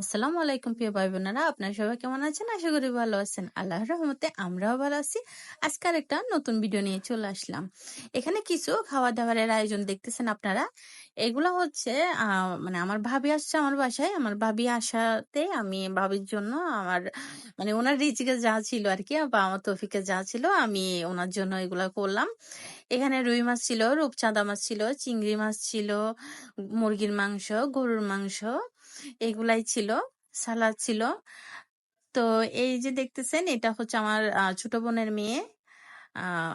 আসসালামু আলাইকুম প্রিয় ভাই বোনেরা আপনারা সবাই কেমন আছেন? আশা করি ভালো আছেন। আল্লাহর রহমতে আমরাও ভালো আছি। আজকে একটা নতুন ভিডিও নিয়ে চলে আসলাম। এখানে কিছু খাওয়া দাওয়ারের আয়োজন দেখতেছেন আপনারা। এগুলো হচ্ছে মানে আমার ভাবি আসছে আমার বাসায়। আমার ভাবি আসাতে আমি ভাবির জন্য আমার মানে ওনার রিজিকে যা ছিল আর কি বা আমার তৌফিকে যা ছিল, আমি ওনার জন্য এগুলা করলাম। এখানে রুই মাছ ছিল, রূপচাঁদা মাছ ছিল, চিংড়ি মাছ ছিল, মুরগির মাংস, গরুর মাংস এগুলাই ছিল, সালাদ ছিল। তো এই যে দেখতেছেন, এটা হচ্ছে আমার ছোট বোনের মেয়ে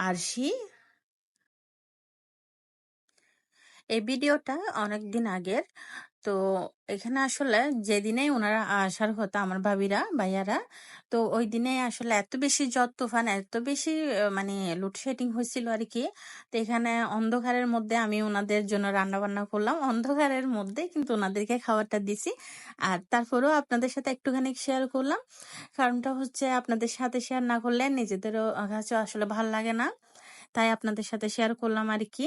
আরশি। এই ভিডিওটা অনেক দিন আগের। তো এখানে আসলে যেদিনেই ওনারা আসার হতো আমার ভাবিরা, ভাইয়ারা, তো ওই দিনে আসলে এত বেশি ঝড় তুফান, এত বেশি মানে লোডশেডিং হয়েছিল আর কি তো এখানে অন্ধকারের মধ্যে আমি ওনাদের জন্য রান্না বান্না করলাম। অন্ধকারের মধ্যে কিন্তু ওনাদেরকে খাবারটা দিছি। আর তারপরেও আপনাদের সাথে একটুখানি শেয়ার করলাম। কারণটা হচ্ছে আপনাদের সাথে শেয়ার না করলে নিজেদেরও কাছে আসলে ভালো লাগে না। তাই আপনাদের সাথে শেয়ার করলাম আর কি